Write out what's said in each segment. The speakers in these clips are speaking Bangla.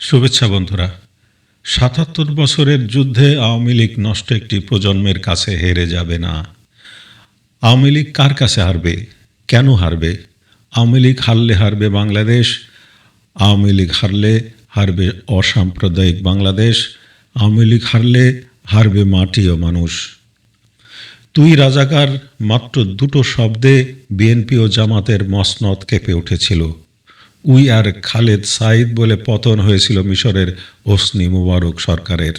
শুভেচ্ছা বন্ধুরা। সাতাত্তর বছরের যুদ্ধে আওয়ামী লীগ নষ্ট একটি প্রজন্মের কাছে হেরে যাবে না। আওয়ামী লীগ কার কাছে হারবে? কেন হারবে? আওয়ামী লীগ হারলে হারবে বাংলাদেশ। আওয়ামী লীগ হারলে হারবে অসাম্প্রদায়িক বাংলাদেশ। আওয়ামী লীগ হারলে হারবে মাটি ও মানুষ। তুই রাজাকার মাত্র দুটো শব্দে বিএনপি ও জামাতের মসনদ কেঁপে উঠেছিল। উই আর খালেদ সাইদ বলে পতন হয়েছিল মিশরের ওসনি মুবারক সরকারের।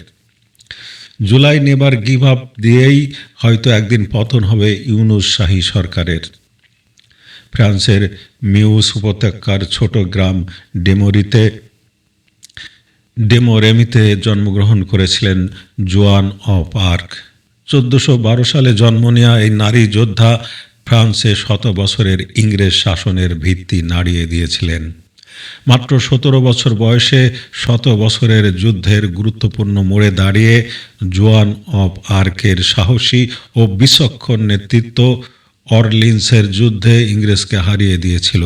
জুলাই নেবার গিভ আপ দিয়েই হয়তো একদিন পতন হবে ইউনুস শাহী সরকারের। ফ্রান্সের মিউস উপত্যকার ছোট গ্রাম ডেমোরিতে ডেমোরেমিতে জন্মগ্রহণ করেছিলেন জোয়ান অফ আর্ক। চোদ্দশো বারো সালে জন্ম নেওয়া এই নারী যোদ্ধা ফ্রান্সে শত বছরের ইংরেজ শাসনের ভিত্তি নাড়িয়ে দিয়েছিলেন। মাত্র সতেরো বছর বয়সে শত বছরের যুদ্ধের গুরুত্বপূর্ণ মোড়ে দাঁড়িয়ে জোয়ান অফ আর্কের সাহসী ও বিচক্ষণ নেতৃত্ব অরলিন্সের যুদ্ধে ইংরেজকে হারিয়ে দিয়েছিল।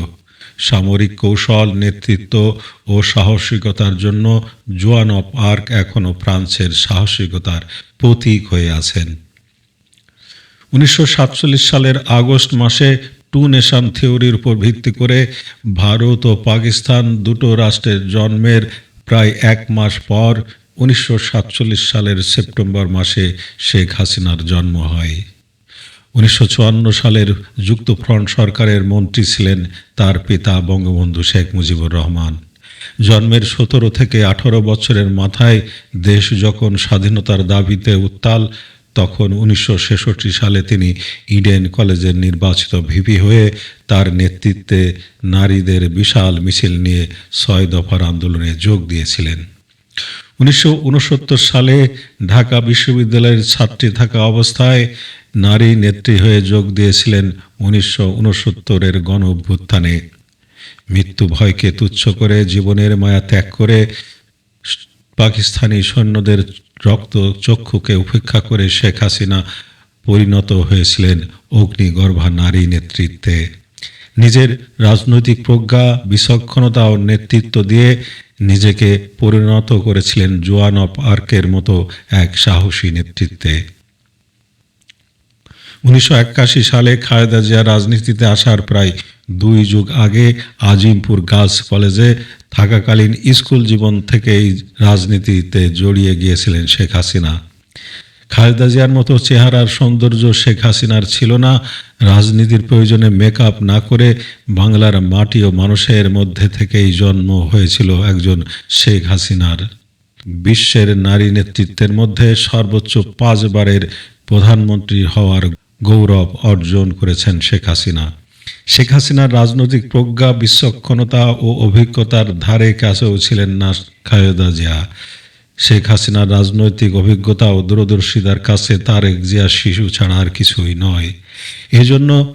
সামরিক কৌশল, নেতৃত্ব ও সাহসিকতার জন্য জোয়ান অফ আর্ক এখনও ফ্রান্সের সাহসিকতার প্রতীক হয়ে আছেন। উনিশশো সাতচল্লিশ সালের আগস্ট মাসে টু নেশন থিওরির উপর ভিত্তি করে ভারত ও পাকিস্তান দুটো রাষ্ট্রের জন্মের প্রায় এক মাস পর উনিশশো সাতচল্লিশ সালের সেপ্টেম্বর মাসে শেখ হাসিনার জন্ম হয়। উনিশশো চুয়ান্ন সালের যুক্তফ্রন্ট সরকারের মন্ত্রী ছিলেন তার পিতা বঙ্গবন্ধু শেখ মুজিবুর রহমান। জন্মের সতেরো থেকে আঠারো বছরের মাথায় দেশ যখন স্বাধীনতার দাবিতে উত্তাল তখন উনিশশো ছেষট্টি সালে তিনি ইডেন কলেজের নির্বাচিত ভিপি হয়ে তার নেতৃত্বে নারীদের বিশাল মিছিল নিয়ে ছয় দফার আন্দোলনে যোগ দিয়েছিলেন। উনিশশো উনসত্তর সালে ঢাকা বিশ্ববিদ্যালয়ের ছাত্রী থাকা অবস্থায় নারী নেত্রী হয়ে যোগ দিয়েছিলেন উনিশশো উনসত্তরের গণ অভ্যুত্থানে মৃত্যু ভয়কে তুচ্ছ করে, জীবনের মায়া ত্যাগ করে পাকিস্তানি সৈন্যদের রক্ত চক্ষুকে উপেক্ষা করে শেখ হাসিনা পরিণত হয়েছিলেন অগ্নিগর্ভা নারী নেতৃত্বে। নিজের রাজনৈতিক প্রজ্ঞা বিচক্ষণতা ও নেতৃত্ব দিয়ে নিজেকে পরিণত করেছিলেন জোয়ান অফ আর্কের মতো এক সাহসী নেতৃত্বে। উনিশশো একাশি সালে খালেদা জিয়া রাজনীতিতে আসার প্রায় দুই যুগ আগে আজিমপুর গার্লস কলেজে থাকাকালীন স্কুল জীবন থেকেই রাজনীতিতে জড়িয়ে গিয়েছিলেন শেখ হাসিনা। খালেদা জিয়ার মতো চেহারার সৌন্দর্য শেখ হাসিনার ছিল না। রাজনীতির প্রয়োজনে মেকআপ না করে বাংলার মাটি ও মানুষের মধ্যে থেকেই জন্ম হয়েছিল একজন শেখ হাসিনার। বিশ্বের নারী নেতৃত্বের মধ্যে সর্বোচ্চ পাঁচবারের প্রধানমন্ত্রী হওয়ার গৌরব অর্জন করেছেন শেখ হাসিনা। শেখ হাসিনার রাজনৈতিক প্রজ্ঞা, বিচক্ষণতা ও অভিজ্ঞতার ধারে কাছেও ছিলেন না খায়দা জিয়া। শেখ হাসিনার রাজনৈতিক অভিজ্ঞতা ও দূরদর্শিতার কাছে তারেক জিয়া শিশু ছাড়া আর কিছুই নয়। এজন্য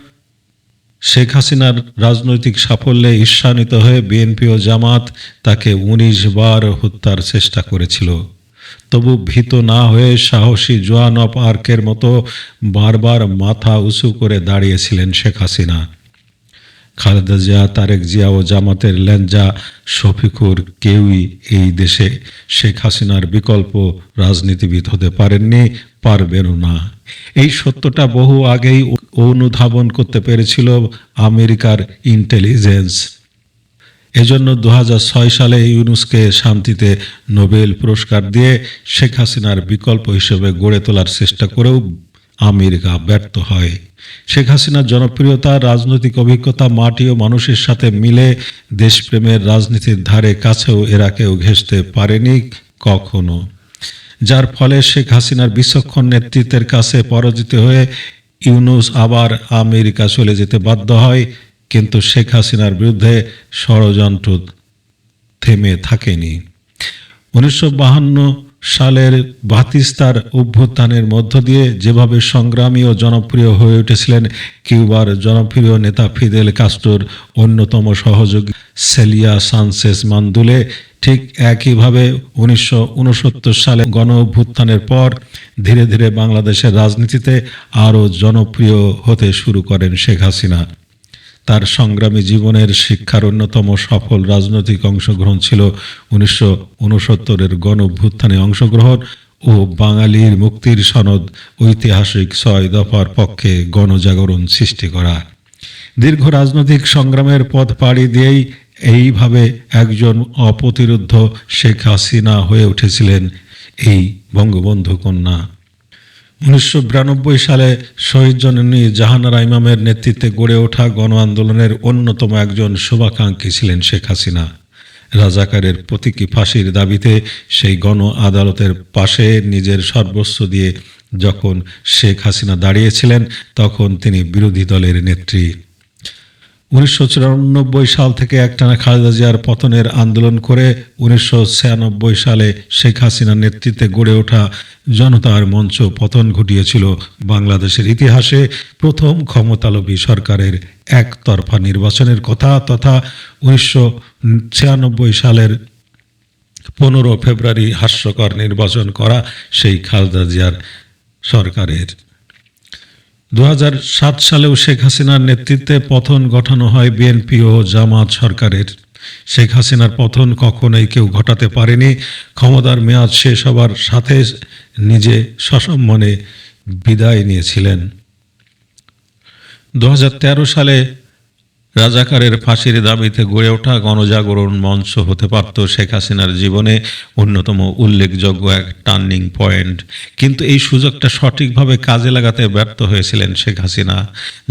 শেখ হাসিনার রাজনৈতিক সাফল্যে ঈর্ষান্বিত হয়ে বিএনপি ও জামাত তাকে উনিশ বার হত্যার চেষ্টা করেছিল। তবু ভীত না হয়ে সাহসী জোয়ান অফ আর্কের মতো বারবার মাথা উঁচু করে দাঁড়িয়েছিলেন শেখ হাসিনা। খালেদা জিয়া, তারেক জিয়া ও জামাতের ল্যাঞ্জা শফিকুর কেউই এই দেশে শেখ হাসিনার বিকল্প রাজনীতিবিদ হতে পারেননি, পারবেনও না। এই সত্যটা বহু আগেই অনুধাবন করতে পেরেছিল আমেরিকার ইন্টেলিজেন্স। এজন্য দু হাজার ছয় সালে ইউনুসকে শান্তিতে নোবেল পুরস্কার দিয়ে শেখ হাসিনার বিকল্প হিসেবে গড়ে তোলার চেষ্টা করেও আমেরিকা ব্যর্থ হয়। শেখ হাসিনার জনপ্রিয়তা, রাজনৈতিক অভিজ্ঞতা, মাটি ও মানুষের সাথে মিলে দেশপ্রেমের রাজনীতির ধারে কাছেও এরা কেউ ঘেঁষতে পারেনি কখনো। যার ফলে শেখ হাসিনার বিচক্ষণ নেতৃত্বের কাছে পরাজিত হয়ে ইউনুস আবার আমেরিকা চলে যেতে বাধ্য হয় কিন্তু শেখ হাসিনার বিরুদ্ধে ষড়যন্ত্র থেমে থাকেনি। উনিশশো সালের বাতিস্তার অভ্যুত্থানের মধ্য দিয়ে যেভাবে সংগ্রামী ও জনপ্রিয় হয়ে উঠেছিলেন কিউবার জনপ্রিয় নেতা ফিদেল কাস্টোর, অন্যতম সহযোগী সেলিয়া সানসেস মান্দুলে ঠিক একইভাবে উনিশশো উনসত্তর সালে গণ অভ্যুত্থানের পর ধীরে ধীরে বাংলাদেশের রাজনীতিতে আরও জনপ্রিয় হতে শুরু করেন শেখ হাসিনা। তার সংগ্রামী জীবনের শিক্ষার অন্যতম সফল রাজনৈতিক অংশগ্রহণ ছিল উনিশশো উনসত্তরের গণভ্যুত্থানে অংশগ্রহণ ও বাঙালির মুক্তির সনদ ঐতিহাসিক ছয় দফার পক্ষে গণজাগরণ সৃষ্টি করা। দীর্ঘ রাজনৈতিক সংগ্রামের পথ পাড়ি দিয়েই এইভাবে একজন অপ্রতিরোধ শেখ হাসিনা হয়ে উঠেছিলেন এই বঙ্গবন্ধু কন্যা। উনিশশো বিরানব্বই সালে শহীদ জননী জাহানারা ইমামের নেতৃত্বে গড়ে ওঠা গণ আন্দোলনের অন্যতম একজন শুভাকাঙ্ক্ষী ছিলেন শেখ হাসিনা। রাজাকারের প্রতীকী ফাঁসির দাবিতে সেই গণ আদালতের পাশে নিজের সর্বস্ব দিয়ে যখন শেখ হাসিনা দাঁড়িয়েছিলেন, তখন তিনি বিরোধী দলের নেত্রী। উনিশশো চুরানব্বই সাল থেকে একটানা খালেদা জিয়ার পতনের আন্দোলন করে উনিশশো ছিয়ানব্বই সালে শেখ হাসিনার নেতৃত্বে গড়ে ওঠা জনতার মঞ্চ পতন ঘটিয়েছিল। বাংলাদেশের ইতিহাসে প্রথম ক্ষমতালোভী সরকারের একতরফা নির্বাচনের কথা তথা উনিশশো ছিয়ানব্বই সালের পনেরো ফেব্রুয়ারি হাস্যকর নির্বাচন করা সেই খালেদা জিয়ার সরকারের। দু হাজার সাত সালেও শেখ হাসিনার নেতৃত্বে পথন ঘটানো হয় বিএনপি ও জামাত সরকারের। শেখ হাসিনার পথন কখনোই কেউ ঘটাতে পারেনি। ক্ষমতার মেয়াদ শেষ হবার সাথে নিজে সসম্মানে বিদায় নিয়েছিলেন। দু হাজার তেরো সালে রাজাকারের ফাঁসির দাবিতে গড়ে ওঠা গণজাগরণ মঞ্চ হতে পারত শেখ হাসিনার জীবনে অন্যতম উল্লেখযোগ্য এক টার্নিং পয়েন্ট। কিন্তু এই সুযোগটা সঠিকভাবে কাজে লাগাতে ব্যর্থ হয়েছিলেন শেখ হাসিনা,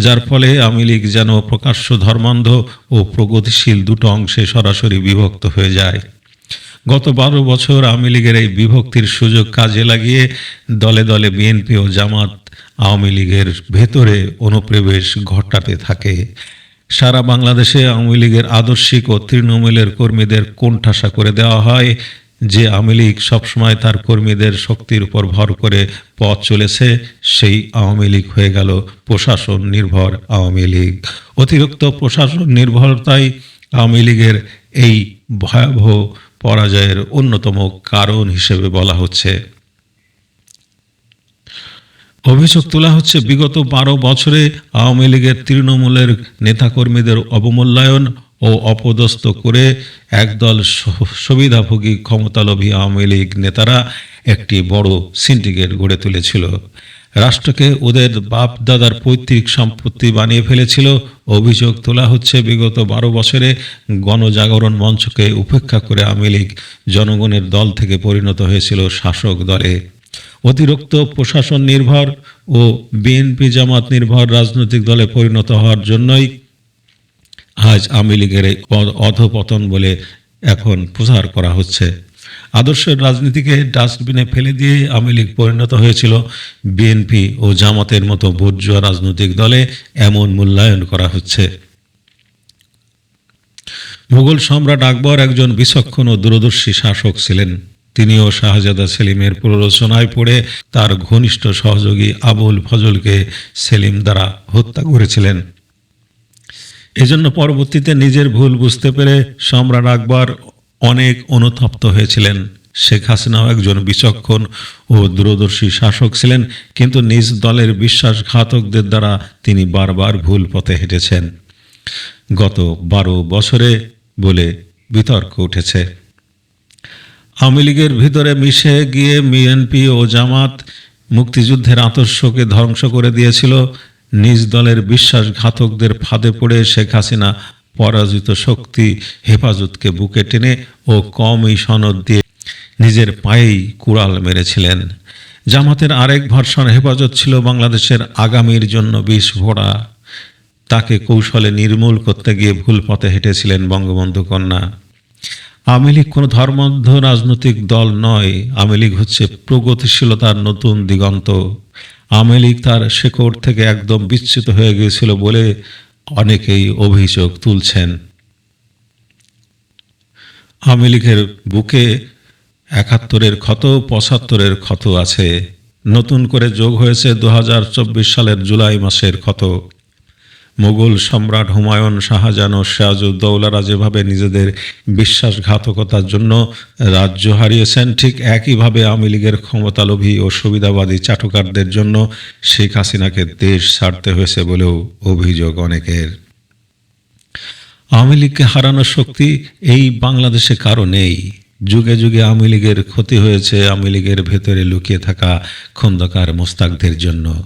যার ফলে আওয়ামী লীগ যেন প্রকাশ্য ধর্মান্ধ ও প্রগতিশীল দুটো অংশে সরাসরি বিভক্ত হয়ে যায়। গত বারো বছর আওয়ামী লীগের এই বিভক্তির সুযোগ কাজে লাগিয়ে দলে দলে বিএনপি ও জামাত আওয়ামী লীগের ভেতরে অনুপ্রবেশ ঘটাতে থাকে। সারা বাংলাদেশে আওয়ামী লীগের আদর্শিক ও তৃণমূলের কর্মীদের কোণঠাসা করে দেওয়া হয়। যে আওয়ামী লীগ সবসময় তার কর্মীদের শক্তির উপর ভর করে পথ চলেছে, সেই আওয়ামী লীগ হয়ে গেল প্রশাসন নির্ভর আওয়ামী লীগ। অতিরিক্ত প্রশাসন নির্ভরতাই আওয়ামী লীগের এই ভয়াবহ পরাজয়ের অন্যতম কারণ হিসেবে বলা হচ্ছে। অভিযোগ তোলা হচ্ছে, বিগত বারো বছরে আওয়ামী লীগের তৃণমূলের নেতাকর্মীদের অবমূল্যায়ন ও অপদস্থ করে একদল সুবিধাভোগী ক্ষমতালোভী আওয়ামী লীগ নেতারা একটি বড় সিন্ডিকেট গড়ে তুলেছিল। রাষ্ট্রকে ওদের বাপ দাদার পৈতৃক সম্পত্তি বানিয়ে ফেলেছিল। অভিযোগ তোলা হচ্ছে, বিগত বারো বছরে গণজাগরণ মঞ্চকে উপেক্ষা করে আওয়ামী লীগ জনগণের দল থেকে পরিণত হয়েছিল শাসক দলে। অতিরিক্ত প্রশাসন নির্ভর ও বিএনপি জামাত নির্ভর রাজনৈতিক দলে পরিণত হওয়ার জন্যই আজ আওয়ামী লীগের এই অধপতন বলে এখন প্রচার করা হচ্ছে। আদর্শের রাজনীতিকে ডাস্টবিনে ফেলে দিয়ে আওয়ামী লীগ পরিণত হয়েছিল। বিএনপি ও জামাতের মতো ভোটজুয়া রাজনৈতিক দলে এমন মূল্যায়ন করা হচ্ছে। মুঘল সম্রাট আকবর একজন বিচক্ষণ ও দূরদর্শী শাসক ছিলেন। তিনিও শাহজাদা সেলিমের প্ররোচনায় পড়ে তার ঘনিষ্ঠ সহযোগী আবুল ফজলকে সেলিম দ্বারা হত্যা করেছিলেন। এজন্য পরবর্তীতে নিজের ভুল বুঝতে পেরে সম্রাট আকবর অনেক অনুতপ্ত হয়েছিলেন। শেখ হাসিনাও একজন বিচক্ষণ ও দূরদর্শী শাসক ছিলেন, কিন্তু নিজ দলের বিশ্বাসঘাতকদের দ্বারা তিনি বারবার ভুল পথে হেঁটেছেন। গত বারো বছরে বলে বিতর্ক উঠেছে। আওয়ামী লীগের ভিতরে মিশে গিয়ে বিএনপি ও জামাত মুক্তিযুদ্ধের আদর্শকে ধ্বংস করে দিয়েছিল, নিজ দলের বিশ্বাসঘাতকদের ফাঁদে পড়ে শেখ হাসিনা পরাজিত শক্তি হেফাজতকে বুকে টেনে ও কমই সনদ দিয়ে নিজের পায়েই কুড়াল মেরেছিলেন। জামাতের আরেক ভার্সন হেফাজত ছিল বাংলাদেশের আগামীর জন্য বিষ ভোড়া তাকে কৌশলে নির্মূল করতে গিয়ে ভুল পথে হেঁটেছিলেন বঙ্গবন্ধু কন্যা। আওয়ামী লীগ কোনো ধর্মান্ধ রাজনৈতিক দল নয়। আওয়ামী লীগ হচ্ছে প্রগতিশীলতার নতুন দিগন্ত। আওয়ামী লীগ তার শেকড় থেকে একদম বিচ্যুত হয়ে গিয়েছিল বলে অনেকেই অভিযোগ তুলছেন। আওয়ামী লীগের বুকে একাত্তরের ক্ষত, পঁচাত্তরের ক্ষত আছে। নতুন করে যোগ হয়েছে দু হাজার চব্বিশ সালের জুলাই মাসের ক্ষত। মোগল সম্রাট হুমায়ুন শাহজাহান ও সিরাজউদ্দৌলারা যেভাবে নিজেদের বিশ্বাসঘাতকতার জন্য রাজ্য হারিয়েছেন, ঠিক একইভাবে আওয়ামী লীগের ক্ষমতালোভী ও সুবিধাবাদী চাটুকারদের জন্য শেখ হাসিনাকে দেশ ছাড়তে হয়েছে বলেও অভিযোগ অনেকের। আওয়ামী লীগকে হারানোর শক্তি এই বাংলাদেশে কারও নেই। যুগে যুগে আওয়ামী লীগের ক্ষতি হয়েছে, আওয়ামী লীগের ভেতরে লুকিয়ে থাকা খন্দকার মোস্তাকদের জন্য।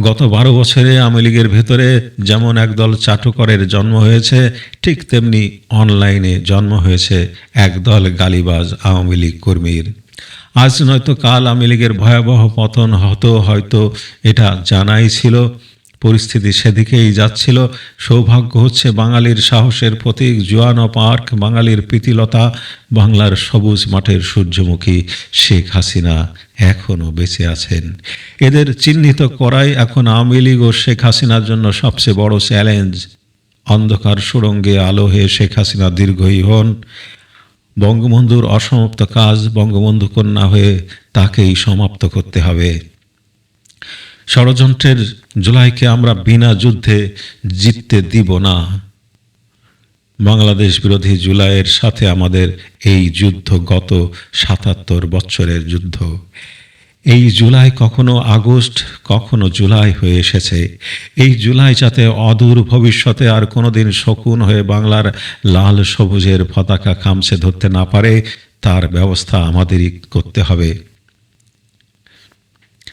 গত বারো বছরে আওয়ামী লীগের ভেতরে যেমন একদল চাটুকরের জন্ম হয়েছে, ঠিক তেমনি অনলাইনে জন্ম হয়েছে একদল গালিবাজ আওয়ামী লীগ কর্মীর। আজ নয়তো কাল আওয়ামী লীগের ভয়াবহ পতন হতো, হয়তো এটা জানাই ছিল। পরিস্থিতি সেদিকেই যাচ্ছিল। সৌভাগ্য হচ্ছে বাঙালির সাহসের প্রতীক জোয়ানো পার্ক, বাঙালির প্রীতিলতা, বাংলার সবুজ মাঠের সূর্যমুখী শেখ হাসিনা এখনও বেঁচে আছেন। এদের চিহ্নিত করাই এখন আওয়ামী লীগ ও শেখ হাসিনার জন্য সবচেয়ে বড় চ্যালেঞ্জ। অন্ধকার সুড়ঙ্গে আলো হয়ে শেখ হাসিনা দীর্ঘই হন। বঙ্গবন্ধুর অসমাপ্ত কাজ, বঙ্গবন্ধু কন্যা হয়ে তাকেই সমাপ্ত করতে হবে। ষড়যন্ত্রের জুলাইকে আমরা বিনা যুদ্ধে জিততে দিব না। বাংলাদেশ বিরোধী জুলাইয়ের সাথে আমাদের এই যুদ্ধ গত সাতাত্তর বছরের যুদ্ধ। এই জুলাই কখনো আগস্ট, কখনো জুলাই হয়ে এসেছে। এই জুলাই যাতে অদূর ভবিষ্যতে আর কোনোদিন শকুন হয়ে বাংলার লাল সবুজের পতাকা খামছে ধরতে না পারে, তার ব্যবস্থা আমাদেরই করতে হবে।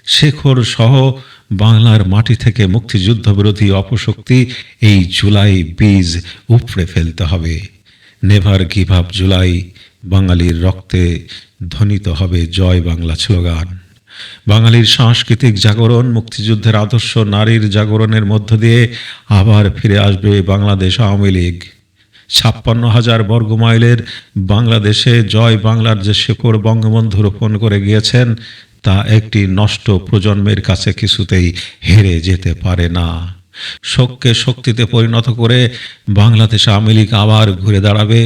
শেখর সহ বাংলার মাটি থেকে মুক্তিযুদ্ধ বিরোধী অপশক্তি এই জুলাই বীজ উপড়ে ফেলতে হবে। নেভার গিভ আপ জুলাই, বাঙালির রক্তে ধ্বনিত হবে জয় বাংলা স্লোগান। বাঙালির সাংস্কৃতিক জাগরণ, মুক্তিযুদ্ধের আদর্শ, নারীর জাগরণের মধ্য দিয়ে আবার ফিরে আসবে বাংলাদেশ আওয়ামী লীগ। ছাপ্পান্ন হাজার বর্গমাইলের বাংলাদেশে জয় বাংলার যে শেকড় বঙ্গবন্ধু রোপণ করে গিয়েছেন তা একটি নষ্ট প্রজন্মের কাছে কিছুতেই হেরে যেতে পারে না। শোককে শক্তিতে পরিণত করে বাংলাদেশ আওয়ামী লীগ আবার ঘুরে দাঁড়াবে।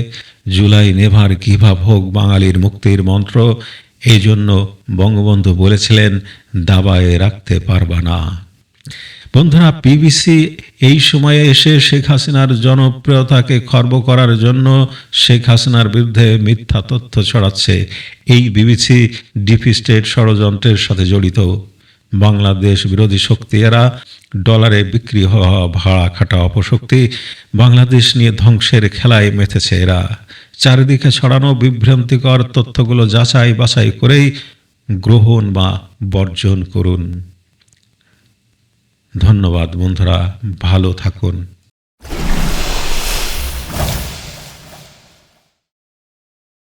জুলাই নেভার কিভাব হোক বাঙালির মুক্তির মন্ত্র এই জন্য বঙ্গবন্ধু বলেছিলেন, দাবায়ে রাখতে পারবা না। বন্ধুরা পিবিসি এই সময়ে এসে শেখ হাসিনার জনপ্রিয়তাকে খর্ব করার জন্য শেখ হাসিনার বিরুদ্ধে মিথ্যা তথ্য ছড়াচ্ছে। এই বিবিসি ডিপি স্টেট ষড়যন্ত্রের সাথে জড়িত। বাংলাদেশ বিরোধী শক্তি এরা ডলারে বিক্রি হওয়া ভাড়া খাটা অপশক্তি বাংলাদেশ নিয়ে ধ্বংসের খেলায় মেতেছে এরা। চারিদিকে ছড়ানো বিভ্রান্তিকর তথ্যগুলো যাচাই বাছাই করেই গ্রহণ বা বর্জন করুন। ধন্যবাদ বন্ধুরা ভালো থাকুন।